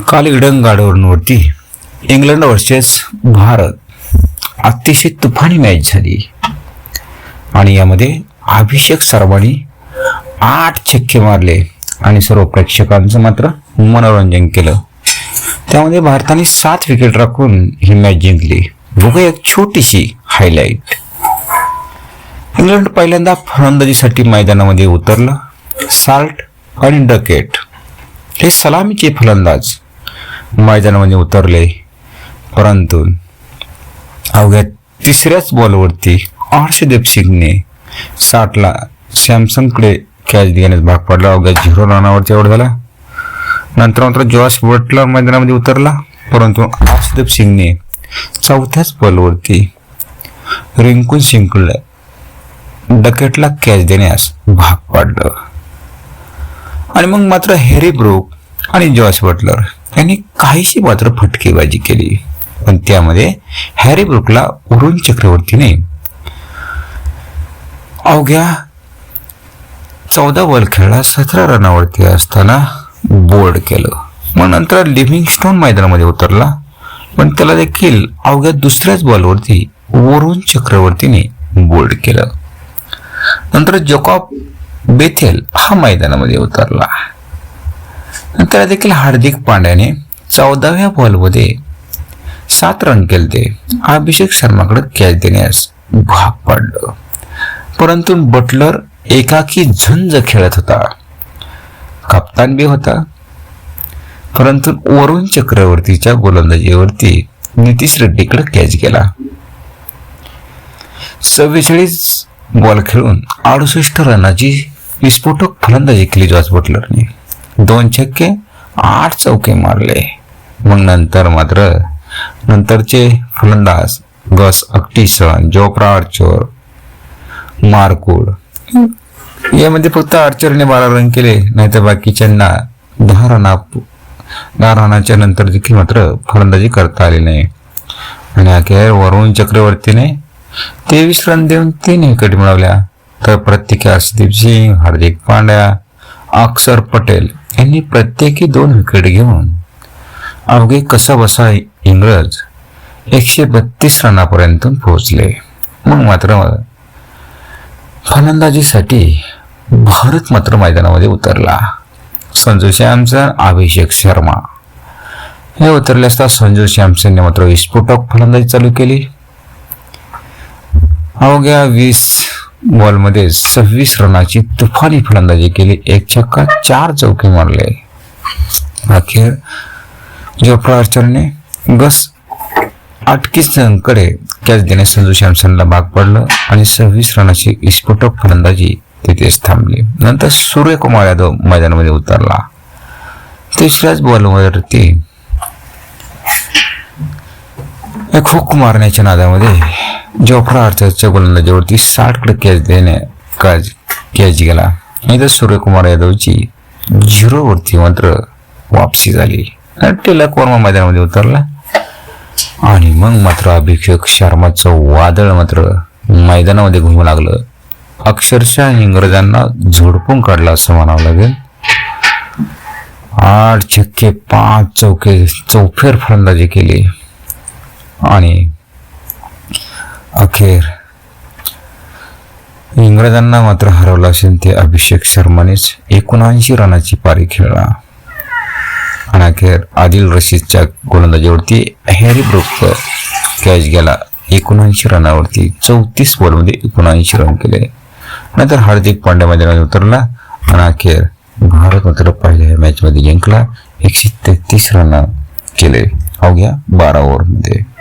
काल Eden England versus Bharat अतिशय तुफानी मॅच झाली. आणि यामध्ये अभिषेक सर्वांनी आठ छक्के मारले आणि सर्व प्रेक्षकांचं मात्र मनोरंजन केलं. त्यामध्ये भारताने सात विकेट राखून ही मॅच जिंकली. बघूया एक छोटीशी हायलाईट इंग्लंड पहिल्यांदा फलंदाजीसाठी मैदानामध्ये उतरलं. साल्ट आणि डकेट हे सलामीचे फलंदाज मैदानामध्ये उतरले. परंतु अवघ्या तिसऱ्याच बॉलवरती हर्षदीप सिंगने साठला. सॅमसंगकडे कॅच देण्यास भाग पडला. अवघ्या झिरो रनावरती आउट झाला. नंतर मात्र जॉश बटलर मैदानामध्ये उतरला. परंतु हर्षदीप सिंगने चौथ्याच बॉलवरती रिंकून सिंगकडे डकेटला कॅच देण्यास भाग पाडलं. आणि मग मात्र हेरी ब्रूक आणि जॉश बटलर यांनी काहीशी मात्र फटकेबाजी केली. पण त्यामध्ये हॅरी ब्रुकला वरुण चक्रवर्तीने अवघ्या चौदा बॉल खेळला सतरा रनावरती असताना बोर्ड केलं. मग नंतर लिव्हिंगस्टोन मैदानामध्ये उतरला. पण त्याला देखील अवघ्या दुसऱ्याच बॉलवरती वरुण चक्रवर्तीने बोल्ड केलं. नंतर जोकॉप बेथेल हा मैदानामध्ये उतरला. त्याला देखील हार्दिक पांड्याने चौदाव्या बॉलमध्ये सात रन केले अभिषेक शर्माकडे कॅच देण्यास भाग पाडलं. परंतु बटलर एकाकी झुंज खेळत होता. कप्तान बी होता. परंतु वरुण चक्रवर्तीच्या गोलंदाजीवरती नितीश रेड्डीकडे कॅच गेला सव्वेचाळीस बॉल खेळून अडुसष्ट रनाची विस्फोटक फलंदाजी केली जॉर्ज बटलरने. दोन छक्के आठ चौके मारले. मग नंतर मात्र नंतरचे फलंदाज गस अक्टिसन जोफ्रा आर्चर मारकूड. यामध्ये म्हणजे फक्त आर्चरने बारा रन केले नाहीतर बाकीच्यांना दहा रना दहा रनाच्या नंतर देखील मात्र फलंदाजी करता आली नाही. आणि अखेर वरुण चक्रवर्तीने तेवीस रन देऊन तीन विकेट मिळवल्या. तर प्रत्येकी हर्षदीप सिंग हार्दिक पांड्या अक्षर पटेल यांनी प्रत्येकी दोन विकेट घेऊन अवघे कसा बसा इंग्रज एकशे बत्तीस रनापर्यंत पोहोचले. मग मात्र फलंदाजीसाठी भारत मात्र मैदानामध्ये उतरला. संजू श्यामचा अभिषेक शर्मा. हे उतरले असता संजू सॅमसनने मात्र विस्फोटक फलंदाजी चालू केली. अवघ्या वीस बॉलमध्ये सव्वीस रनाची तुफानी फलंदाजी केली. एक छक्का चार चौके मारले. अखेर जोफ्रा आर्चरने गस आटकिसकडे कॅच देण्यास संजू सॅमसनला भाग पडलं आणि सव्वीस रनाची विस्फोटक फलंदाजी तिथेच थांबली. नंतर सूर्यकुमार यादव मैदानामध्ये उतरला. तिसऱ्याच बॉलवरती एक हुक मारण्याच्या नादामध्ये जोफ्रा आर्चरच्या गोलंदाजीवरती साठकडे कॅच देणे कॅच कॅच गेला. इथं तर सूर्यकुमार यादवची झिरोवरती मात्र वापसी झाली. आणि टिलक वर्मा मैदानामध्ये उतरला. आणि मग मात्र अभिषेक शर्माचं वादळ मात्र मैदानामध्ये घुमू लागलं. अक्षरशः इंग्रजांना झोडपून काढला असं म्हणावं लागेल. आठ छक्के पाच चौके चौफेर फलंदाजी केली. आणि अखेर इंग्रजांना मात्र हरवलं असेल ते अभिषेक शर्मानेच. एकोणऐंशी रनाची पारी खेळला. आणि अखेर आदिल रशीदच्या गोलंदाजीवरती हॅरी ब्रुक कॅच गेला. एकोणऐंशी रनावरती चौतीस बॉलमध्ये एकोणऐंशी रन केले. नंतर हार्दिक पांड्या मैदानात उतरला. आणि अखेर भारत मात्र पहिल्या मॅचमध्ये जिंकला. एकशे तेहतीस रन केले. अवघ्या बारा ओव्हरमध्ये.